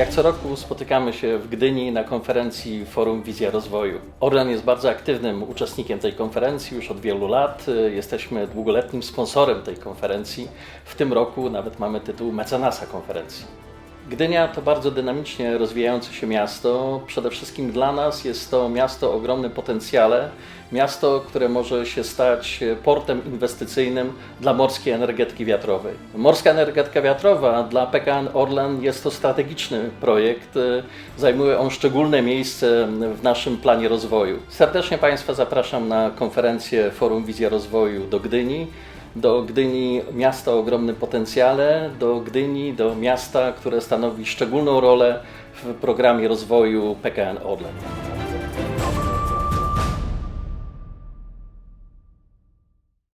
Jak co roku spotykamy się w Gdyni na konferencji Forum Wizja Rozwoju. Orlen jest bardzo aktywnym uczestnikiem tej konferencji już od wielu lat. Jesteśmy długoletnim sponsorem tej konferencji. W tym roku nawet mamy tytuł mecenasa konferencji. Gdynia to bardzo dynamicznie rozwijające się miasto. Przede wszystkim dla nas jest to miasto o ogromnym potencjale. Miasto, które może się stać portem inwestycyjnym dla morskiej energetyki wiatrowej. Morska energetyka wiatrowa dla PKN Orlen jest to strategiczny projekt. Zajmuje on szczególne miejsce w naszym planie rozwoju. Serdecznie Państwa zapraszam na konferencję Forum Wizja Rozwoju do Gdyni do Gdyni miasta o ogromnym potencjale, do Gdyni, do miasta, które stanowi szczególną rolę w programie rozwoju PKN Orlen.